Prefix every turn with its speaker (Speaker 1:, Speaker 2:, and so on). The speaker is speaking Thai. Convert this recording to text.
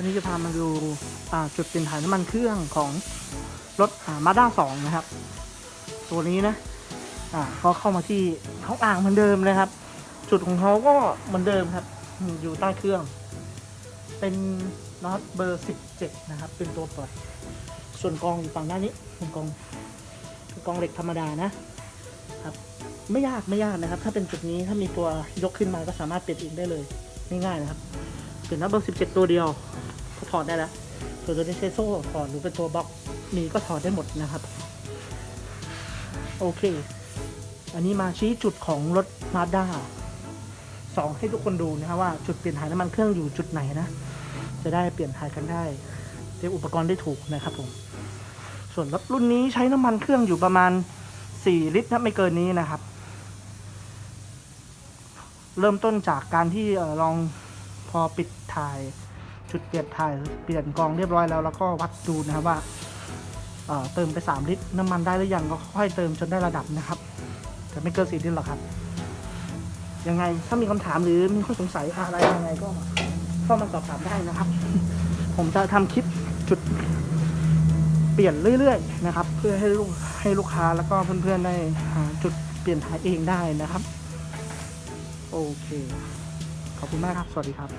Speaker 1: วันนี้จะพามาดูจุดเปลี่ยนถ่ายน้ำมันเครื่องของรถมาด้าสองนะครับ ตัวนี้นะอ่าก็เข้ามาที่ท้องอ่างเหมือนเดิมนะครับ จุดของเขาก็เหมือนเดิมครับ อยู่ใต้เครื่อง เป็นน็อตเบอร์17นะครับ เป็นตัวปล่อย ส่วนกองอยู่ฝั่งด้านนี้เป็นกองเป็นกองเหล็กธรรมดานะครับ ไม่ยากไม่ยากนะครับ ถ้าเป็นจุดนี้ถ้ามีตัวยกขึ้นมาก็สามารถเปลี่ยนเองได้เลยง่ายๆนะครับเปลี่ยนน็อตเบอร์17ตัวเดียว ถอดได้แล้ว ส่วนตัวนี้ใช้โซ่ถอดหรือเป็นตัวบล็อกมีก็ถอดได้หมดนะครับ โอเค อันนี้มาชี้จุดของรถมาด้าสองให้ทุกคนดูนะครับว่าจุดเปลี่ยนถ่ายน้ำมันเครื่องอยู่จุดไหนนะ จะได้เปลี่ยนถ่ายกันได้เตรียมอุปกรณ์ได้ถูกนะครับผม ส่วนรถรุ่นนี้ใช้น้ำมันเครื่องอยู่ประมาณ 4 ลิตรนะไม่เกินนี้นะครับ เริ่มต้นจากการที่ลองพอปิดถ่าย จุดเปลี่ยนถ่ายเปลี่ยนกองเรียบร้อยแล้วแล้วก็วัดดูนะครับว่าเเติมไป 3 ลิตรน้ำมันได้หรือยังก็ค่อยเติมจนได้ระดับนะครับแต่ไม่เกิน4ลิตรหรอกครับ ยังไงถ้ามีคำถามหรือมีข้อสงสัยอะไรยังไงก็เข้ามาสอบถามได้นะครับ ผมจะทำคลิปจุดเปลี่ยนเรื่อยๆนะครับ เพื่อให้ลูกให้ลูกค้าแล้วก็เพื่อนๆได้หาจุดเปลี่ยนถ่ายเองได้นะครับ โอเค ขอบคุณมากครับ สวัสดีครับ